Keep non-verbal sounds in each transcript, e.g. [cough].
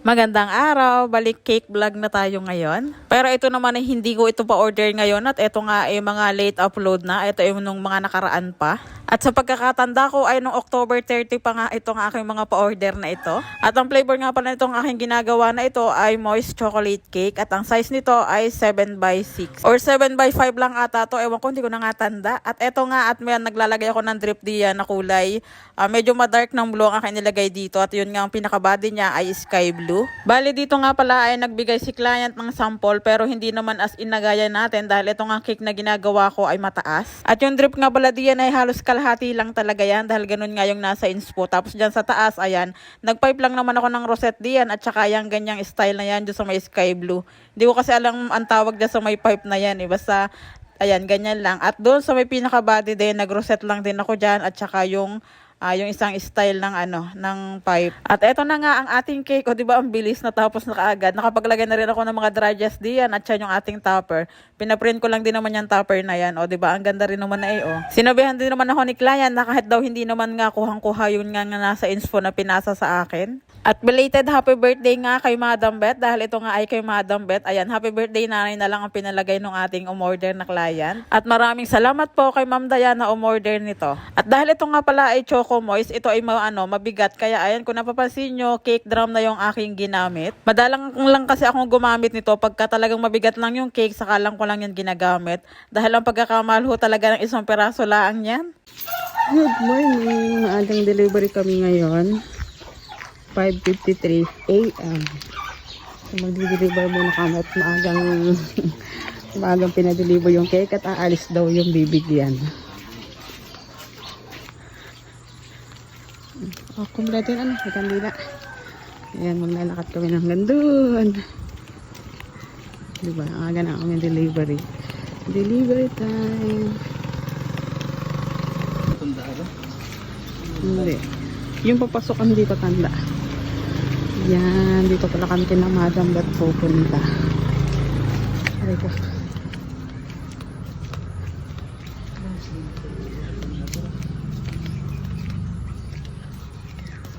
Magandang araw, balik cake vlog na tayo ngayon. Pero ito naman ay hindi ko ito pa-order ngayon at ito nga ay mga late upload na. Ito ay nung mga nakaraan pa. At sa pagkakatanda ko ay nung October 30 pa nga itong aking mga pa-order na ito. At ang flavor nga pala nitong aking ginagawa na ito ay moist chocolate cake. At ang size nito ay 7 by 6 or 7 by 5 lang ata to. Ewan ko, hindi ko na nga tanda. At ito nga at may naglalagay ako ng drip diyan na kulay. ah, medyo madark ng blue ang aking nilagay dito. At yun nga ang pinaka-body niya ay sky blue. Bali dito nga pala ay nagbigay si client ng sample pero hindi naman as inagaya natin dahil ito nga cake na ginagawa ko ay mataas. At yung drip nga pala diyan ay halos kalahati lang talaga yan dahil ganun nga yung nasa inspo. Tapos dyan sa taas, ayan, nagpipe lang naman ako ng rosette diyan at saka yung ganyang style na yan dyan sa may sky blue. Hindi ko kasi alam ang tawag dyan sa may pipe na yan eh. Basta Ayan, ganyan lang. At doon sa may pinaka-body din, nag-rosette lang din ako dyan. At saka yung, ah, yung isang style ng ano, ng pipe. At eto na nga ang ating cake. O, di ba, ang bilis na tapos na kaagad. Nakapaglagay na rin ako ng mga dry diyan. At siya yung ating topper. Pinaprint ko lang din naman yung topper na yan. O, di ba, ang ganda rin naman na eh, o. Sinabihan din naman ako ni client na kahit daw hindi naman nga kuhang-kuha yun nga, nga nasa inspo na pinasa sa akin. At belated happy birthday nga kay Madam Beth dahil ito nga ay kay Madam Beth. Ayan, happy birthday nanay na lang ang pinalagay ng ating umorder na client. At maraming salamat po kay Ma'am Diana umorder nito. At dahil ito nga pala ay Choco Moist, ito ay ma- ano, mabigat. Kaya ayan, kung napapansin nyo, cake drum na yung aking ginamit. Madalang lang kasi akong gumamit nito pagka talagang mabigat lang yung cake, saka lang ko lang yan ginagamit. Dahil ang pagkakamahal ho talaga ng isang peraso lang yan. Good morning. Maagang delivery kami ngayon. 5.53 a.m. So, magdi-deliver muna kami at maagang [laughs] maagang pinadeliver yung cake at aalis daw yung bibigyan. Oh, kumpleto yun ano, may kandila. Ayan, maglalakad kami ng gandun. Diba, ang aga na kami delivery. Delivery time. Hindi. Yung papasok hindi ko tanda. Yan, dito pala kami kina Madam Bat pupunta. Aray ko.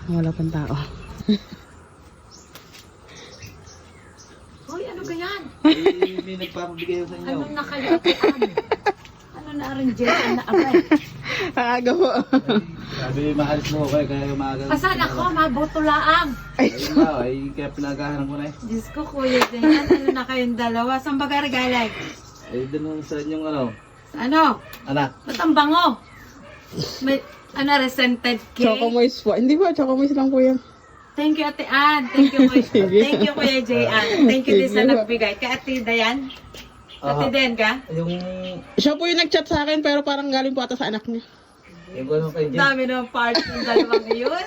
Wala pang tao. Hoy, ano ba yan? May nagpapabigay sa inyo. Ano na kayo? ano na rin dyan na abay? Aga po. Sabi, maalis mo kayo, kaya umaga. Pasan ako, mabutulaang. Ay, na, ay, kaya pinagahan ko na eh. Diyos ko, kuya din. Ano na kayong dalawa? Saan ba galing? Ay, doon sa inyong ano, Ano? anak. Ba't ang bango? May, ano, resented Choco cake? moist po. Hindi po, choco moist lang po yan. Thank you, Ate Ann. Thank you, kuya. [laughs] Thank you, Kuya J. Ann. Thank you din sa nagbigay. Kay Ate Dayan? Ate Aha. Den ka? Yung, Siya po yung nag-chat sa akin pero parang galing po ata sa anak niya. Yung ano kay Ang Jen. dami ng parts ng dalawang yun.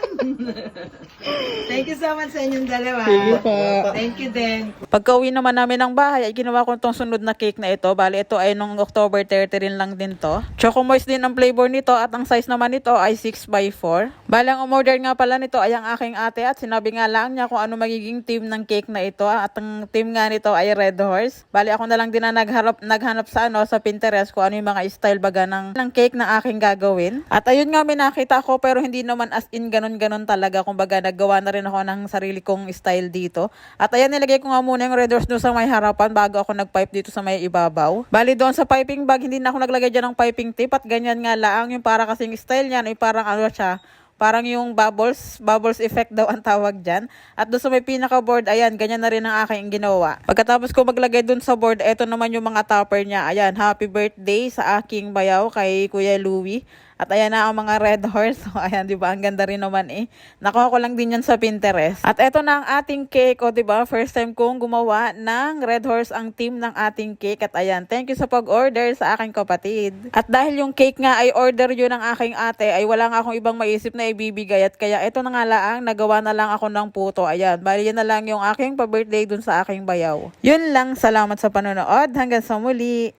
[laughs] Thank you so much sa inyong dalawa. Sige po. Thank you din. Pagka uwi naman namin ng bahay, ay ginawa ko itong sunod na cake na ito. Bali, ito ay nung October 30 rin lang din to. Choco moist din ang flavor nito at ang size naman nito ay 6 by 4 Bali, ang umorder nga pala nito ay ang aking ate at sinabi nga lang niya kung ano magiging team ng cake na ito. At ang team nga nito ay Red Horse. Bali, ako na lang din na nagharap, naghanap sa ano sa Pinterest kung ano yung mga style baga ng, ng cake na aking gagawin. At ayun nga, may nakita ko pero hindi naman as in ganun-ganun talaga. Kumbaga, naggawa na rin ako ng sarili kong style dito. At ayan, nilagay ko nga muna yung red horse doon sa may harapan bago ako nag-pipe dito sa may ibabaw. Bali doon sa piping bag, hindi na ako naglagay dyan ng piping tip at ganyan nga lang. Yung para kasing style niyan, ay parang ano siya, Parang yung bubbles, bubbles effect daw ang tawag dyan. At doon sa may pinaka-board, ayan, ganyan na rin ang aking ginawa. Pagkatapos ko maglagay doon sa board, eto naman yung mga topper niya. Ayan, happy birthday sa aking bayaw kay Kuya Louie. At ayan na ang mga red horse. So, [laughs] ayan, di ba? Ang ganda rin naman eh. Nakuha ko lang din yan sa Pinterest. At eto na ang ating cake. O, di ba? First time kong gumawa ng red horse ang team ng ating cake. At ayan, thank you sa pag-order sa aking kapatid. At dahil yung cake nga ay order yun ng aking ate, ay wala nga akong ibang maisip na ibibigay. At kaya eto na nga lang, nagawa na lang ako ng puto. Ayan, bali yan na lang yung aking pa-birthday dun sa aking bayaw. Yun lang, salamat sa panonood. Hanggang sa muli.